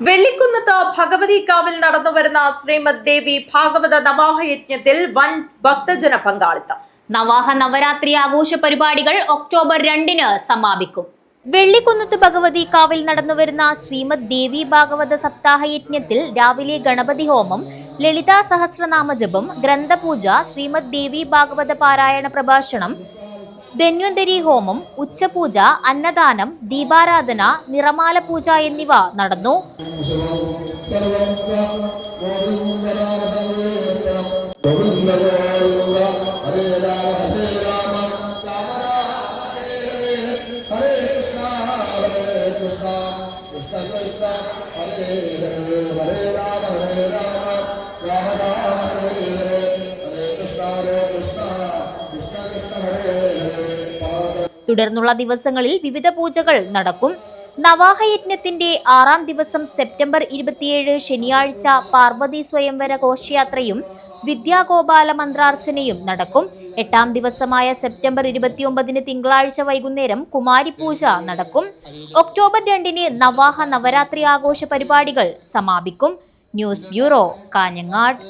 വെള്ളിക്കുന്നത്ത് ഭഗവതി കാവിൽ നടന്നു വരുന്ന ശ്രീമദ് ദേവി ഭാഗവത നവാഹയജ്ഞത്തിൽ വൻ ഭക്തജന പങ്കാളിത്തം. നവാഹ നവരാത്രി ആഘോഷ പരിപാടികൾ ഒക്ടോബർ രണ്ടിന് സമാപിക്കും. വെള്ളിക്കുന്നത്ത് ഭഗവതി കാവിൽ നടന്നു വരുന്ന ശ്രീമദ് ദേവി ഭാഗവത സപ്താഹ യജ്ഞത്തിൽ രാവിലെ ഗണപതി ഹോമം ലളിതാ സഹസ്രനാമജപം ഗ്രന്ഥപൂജ ശ്രീമദ് ദേവി ഭാഗവത പാരായണ പ്രഭാഷണം ധന്വന്തരി ഹോമം ഉച്ചപൂജ അന്നദാനം ദീപാരാധന നിറമാല പൂജ എന്നിവ നടന്നു തുടർന്നുള്ള ദിവസങ്ങളിൽ വിവിധ പൂജകൾ നടക്കും. നവാഹയജ്ഞത്തിന്റെ ആറാം ദിവസം സെപ്റ്റംബർ ഇരുപത്തിയേഴ് ശനിയാഴ്ച പാർവതി സ്വയംവര ഘോഷയാത്രയും വിദ്യാഗോപാല മന്ത്രാർച്ചനയും നടക്കും. എട്ടാം ദിവസമായ സെപ്റ്റംബർ ഇരുപത്തിയൊമ്പതിന് തിങ്കളാഴ്ച വൈകുന്നേരം കുമാരിപൂജ നടക്കും. ഒക്ടോബർ രണ്ടിന് നവാഹ നവരാത്രി ആഘോഷ പരിപാടികൾ സമാപിക്കും. News bureau Kanhangad.